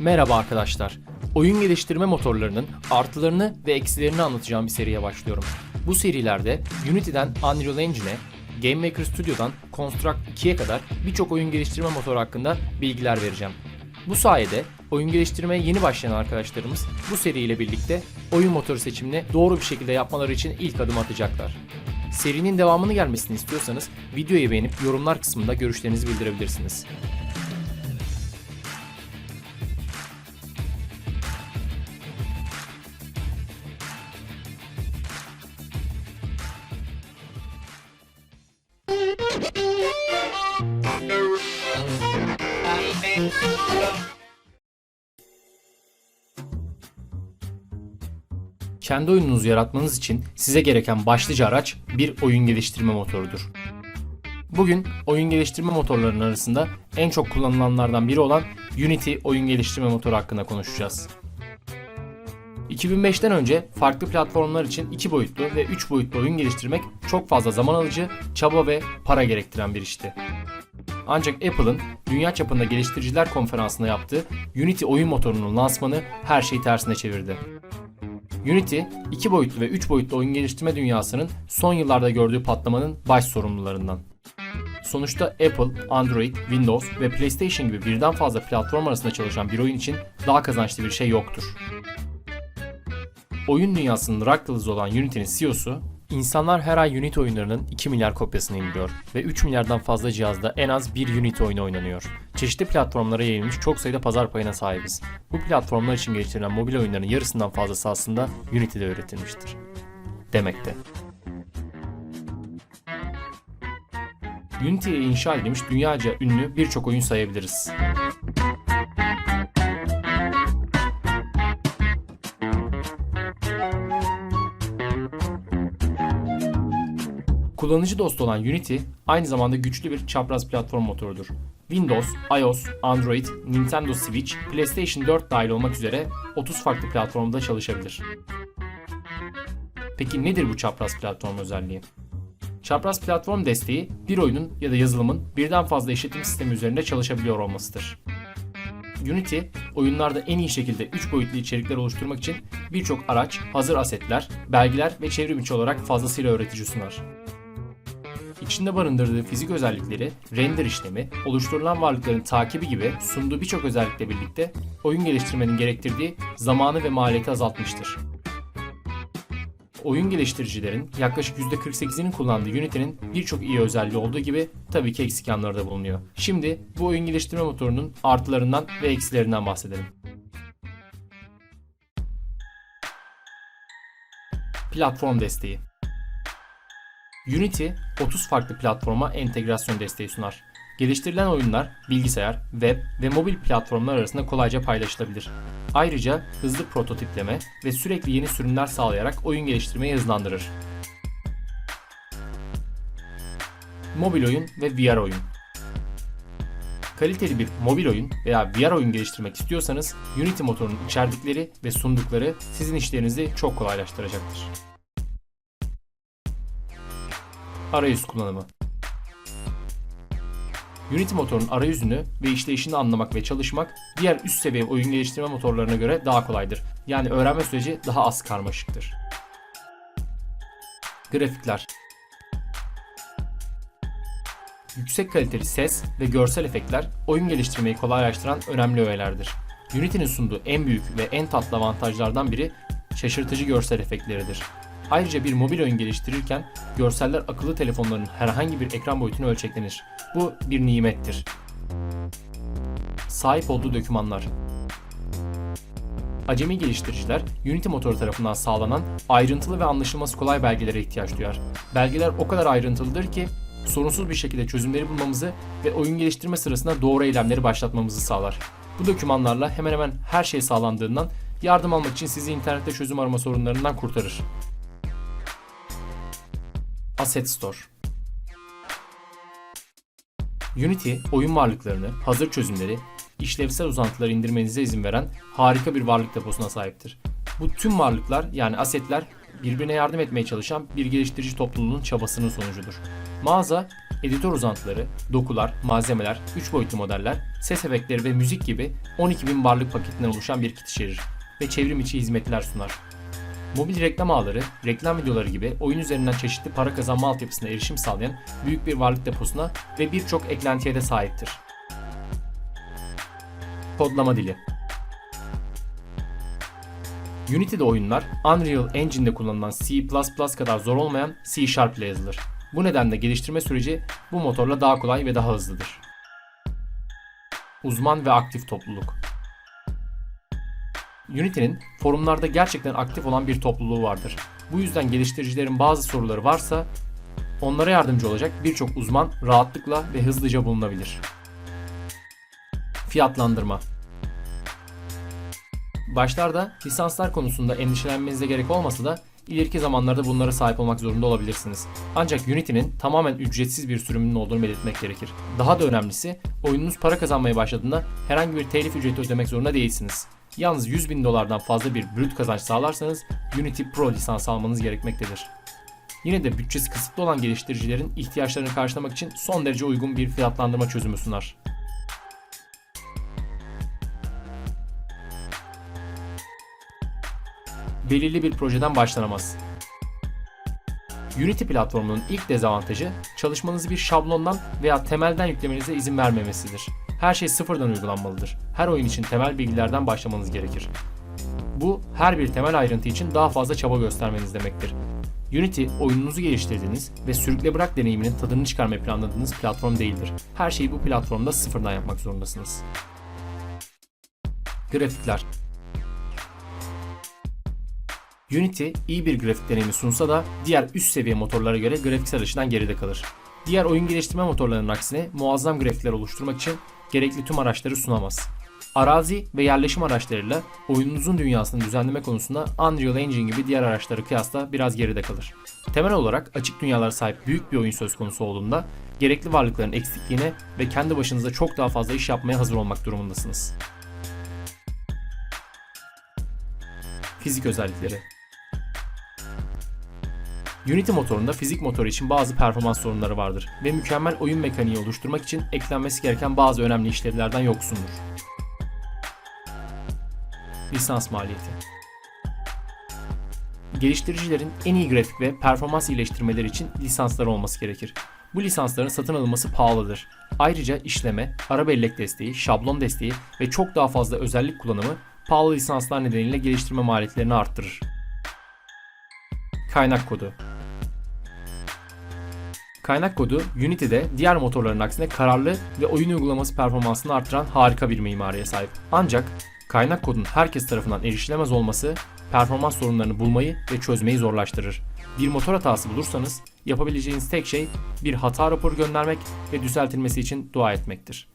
Merhaba arkadaşlar. Oyun geliştirme motorlarının artılarını ve eksilerini anlatacağım bir seriye başlıyorum. Bu serilerde Unity'den Unreal Engine'e, GameMaker Studio'dan Construct 2'ye kadar birçok oyun geliştirme motoru hakkında bilgiler vereceğim. Bu sayede oyun geliştirmeye yeni başlayan arkadaşlarımız bu seriyle birlikte oyun motoru seçimini doğru bir şekilde yapmaları için ilk adım atacaklar. Serinin devamını gelmesini istiyorsanız videoyu beğenip yorumlar kısmında görüşlerinizi bildirebilirsiniz. Kendi oyununuzu yaratmanız için size gereken başlıca araç bir oyun geliştirme motorudur. Bugün oyun geliştirme motorlarının arasında en çok kullanılanlardan biri olan Unity oyun geliştirme motoru hakkında konuşacağız. 2005'ten önce farklı platformlar için 2 boyutlu ve 3 boyutlu oyun geliştirmek çok fazla zaman alıcı, çaba ve para gerektiren bir işti. Ancak Apple'ın dünya çapında geliştiriciler konferansında yaptığı Unity oyun motorunun lansmanı her şeyi tersine çevirdi. Unity, 2 boyutlu ve 3 boyutlu oyun geliştirme dünyasının son yıllarda gördüğü patlamanın baş sorumlularından. Sonuçta Apple, Android, Windows ve PlayStation gibi birden fazla platform arasında çalışan bir oyun için daha kazançlı bir şey yoktur. Oyun dünyasının rock yıldızı olan Unity'nin CEO'su, insanlar her ay Unity oyunlarının 2 milyar kopyasını indiriyor ve 3 milyardan fazla cihazda en az bir Unity oyunu oynanıyor. Çeşitli platformlara yayılmış çok sayıda pazar payına sahibiz. Bu platformlar için geliştirilen mobil oyunların yarısından fazlası aslında Unity'de üretilmiştir. Demekte. Unity'ye inşa edilmiş dünyaca ünlü birçok oyun sayabiliriz. Kullanıcı dostu olan Unity aynı zamanda güçlü bir çapraz platform motorudur. Windows, iOS, Android, Nintendo Switch, PlayStation 4 dahil olmak üzere 30 farklı platformda çalışabilir. Peki nedir bu çapraz platform özelliği? Çapraz platform desteği bir oyunun ya da yazılımın birden fazla işletim sistemi üzerinde çalışabiliyor olmasıdır. Unity, oyunlarda en iyi şekilde 3 boyutlu içerikler oluşturmak için birçok araç, hazır asetler, belgeler ve çevrim içi olarak fazlasıyla öğretici sunar. İçinde barındırdığı fizik özellikleri, render işlemi, oluşturulan varlıkların takibi gibi sunduğu birçok özellikle birlikte oyun geliştirmenin gerektirdiği zamanı ve maliyeti azaltmıştır. Oyun geliştiricilerin yaklaşık %48'inin kullandığı Unity'nin birçok iyi özelliği olduğu gibi tabii ki eksik yanları da bulunuyor. Şimdi bu oyun geliştirme motorunun artılarından ve eksilerinden bahsedelim. Platform desteği Unity 30 farklı platforma entegrasyon desteği sunar. Geliştirilen oyunlar bilgisayar, web ve mobil platformlar arasında kolayca paylaşılabilir. Ayrıca hızlı prototipleme ve sürekli yeni sürümler sağlayarak oyun geliştirmeyi hızlandırır. Mobil oyun ve VR oyun Kaliteli bir mobil oyun veya VR oyun geliştirmek istiyorsanız Unity motorunun içerdikleri ve sundukları sizin işlerinizi çok kolaylaştıracaktır. Arayüz kullanımı Unity motorunun arayüzünü ve işleyişini anlamak ve çalışmak diğer üst seviye oyun geliştirme motorlarına göre daha kolaydır. Yani öğrenme süreci daha az karmaşıktır. Grafikler Yüksek kaliteli ses ve görsel efektler oyun geliştirmeyi kolaylaştıran önemli öğelerdir. Unity'nin sunduğu en büyük ve en tatlı avantajlardan biri şaşırtıcı görsel efektleridir. Ayrıca bir mobil oyun geliştirirken görseller akıllı telefonların herhangi bir ekran boyutunu ölçeklenir. Bu bir nimettir. Sahip olduğu dokümanlar Acemi geliştiriciler Unity motoru tarafından sağlanan ayrıntılı ve anlaşılması kolay belgelere ihtiyaç duyar. Belgeler o kadar ayrıntılıdır ki sorunsuz bir şekilde çözümleri bulmamızı ve oyun geliştirme sırasında doğru eylemleri başlatmamızı sağlar. Bu dokümanlarla hemen hemen her şey sağlandığından yardım almak için sizi internette çözüm arama sorunlarından kurtarır. Asset Store Unity, oyun varlıklarını, hazır çözümleri, işlevsel uzantıları indirmenize izin veren harika bir varlık deposuna sahiptir. Bu tüm varlıklar yani asetler birbirine yardım etmeye çalışan bir geliştirici topluluğunun çabasının sonucudur. Mağaza editör uzantıları, dokular, malzemeler, 3 boyutlu modeller, ses efektleri ve müzik gibi 12.000 varlık paketinden oluşan bir kit içerir ve çevrim içi hizmetler sunar. Mobil reklam ağları, reklam videoları gibi oyun üzerinden çeşitli para kazanma altyapısına erişim sağlayan büyük bir varlık deposuna ve birçok eklentiye de sahiptir. Kodlama dili Unity'de oyunlar Unreal Engine'de kullanılan C++ kadar zor olmayan C Sharp ile yazılır. Bu nedenle geliştirme süreci bu motorla daha kolay ve daha hızlıdır. Uzman ve aktif topluluk Unity'nin forumlarda gerçekten aktif olan bir topluluğu vardır. Bu yüzden geliştiricilerin bazı soruları varsa onlara yardımcı olacak birçok uzman rahatlıkla ve hızlıca bulunabilir. Fiyatlandırma Başlarda lisanslar konusunda endişelenmenize gerek olmasa da ileriki zamanlarda bunlara sahip olmak zorunda olabilirsiniz. Ancak Unity'nin tamamen ücretsiz bir sürümünün olduğunu belirtmek gerekir. Daha da önemlisi oyununuz para kazanmaya başladığında herhangi bir telif ücreti ödemek zorunda değilsiniz. Yalnız 100 bin dolardan fazla bir brüt kazanç sağlarsanız Unity Pro lisans almanız gerekmektedir. Yine de bütçesi kısıtlı olan geliştiricilerin ihtiyaçlarını karşılamak için son derece uygun bir fiyatlandırma çözümü sunar. belirli bir projeden başlanamaz. Unity platformunun ilk dezavantajı çalışmanızı bir şablondan veya temelden yüklemenize izin vermemesidir. Her şey sıfırdan uygulanmalıdır. Her oyun için temel bilgilerden başlamanız gerekir. Bu her bir temel ayrıntı için daha fazla çaba göstermeniz demektir. Unity oyununuzu geliştirdiğiniz ve sürükle bırak deneyiminin tadını çıkarmayı planladığınız platform değildir. Her şeyi bu platformda sıfırdan yapmak zorundasınız. Grafikler Unity iyi bir grafik deneyimi sunsa da diğer üst seviye motorlara göre grafiksel açıdan geride kalır. Diğer oyun geliştirme motorlarının aksine muazzam grafikler oluşturmak için gerekli tüm araçları sunamaz. Arazi ve yerleşim araçlarıyla oyununuzun dünyasını düzenleme konusunda Unreal Engine gibi diğer araçlara kıyasla biraz geride kalır. Temel olarak açık dünyalara sahip büyük bir oyun söz konusu olduğunda gerekli varlıkların eksikliğine ve kendi başınıza çok daha fazla iş yapmaya hazır olmak durumundasınız. Fizik özellikleri Unity motorunda fizik motoru için bazı performans sorunları vardır ve mükemmel oyun mekaniği oluşturmak için eklenmesi gereken bazı önemli işlevlerden yoksundur. Lisans maliyeti Geliştiricilerin en iyi grafik ve performans iyileştirmeleri için lisansları olması gerekir. Bu lisansların satın alınması pahalıdır. Ayrıca işleme, ara bellek desteği, şablon desteği ve çok daha fazla özellik kullanımı pahalı lisanslar nedeniyle geliştirme maliyetlerini arttırır. Kaynak kodu Kaynak kodu Unity'de diğer motorların aksine kararlı ve oyun uygulaması performansını artıran harika bir mimariye sahip. Ancak kaynak kodun herkes tarafından erişilemez olması performans sorunlarını bulmayı ve çözmeyi zorlaştırır. Bir motor hatası bulursanız yapabileceğiniz tek şey bir hata raporu göndermek ve düzeltilmesi için dua etmektir.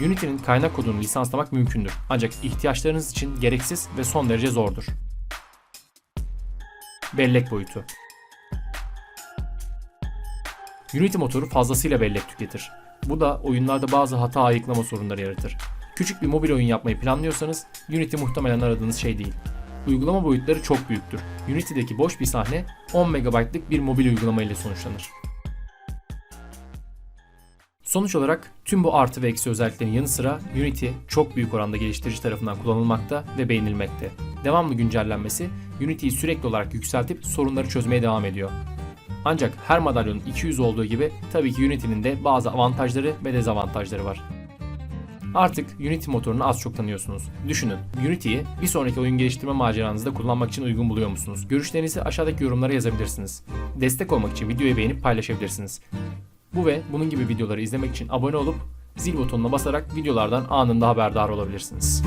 Unity'nin kaynak kodunu lisanslamak mümkündür ancak ihtiyaçlarınız için gereksiz ve son derece zordur. Bellek boyutu Unity motoru fazlasıyla bellek tüketir. Bu da oyunlarda bazı hata ayıklama sorunları yaratır. Küçük bir mobil oyun yapmayı planlıyorsanız Unity muhtemelen aradığınız şey değil. Uygulama boyutları çok büyüktür. Unity'deki boş bir sahne 10 MB'lık bir mobil uygulama ile sonuçlanır. Sonuç olarak tüm bu artı ve eksi özelliklerin yanı sıra Unity çok büyük oranda geliştirici tarafından kullanılmakta ve beğenilmekte. Devamlı güncellenmesi Unity'yi sürekli olarak yükseltip sorunları çözmeye devam ediyor. Ancak her madalyonun 200 olduğu gibi tabii ki Unity'nin de bazı avantajları ve dezavantajları var. Artık Unity motorunu az çok tanıyorsunuz. Düşünün, Unity'yi bir sonraki oyun geliştirme maceranızda kullanmak için uygun buluyor musunuz? Görüşlerinizi aşağıdaki yorumlara yazabilirsiniz. Destek olmak için videoyu beğenip paylaşabilirsiniz. Bu ve bunun gibi videoları izlemek için abone olup zil butonuna basarak videolardan anında haberdar olabilirsiniz.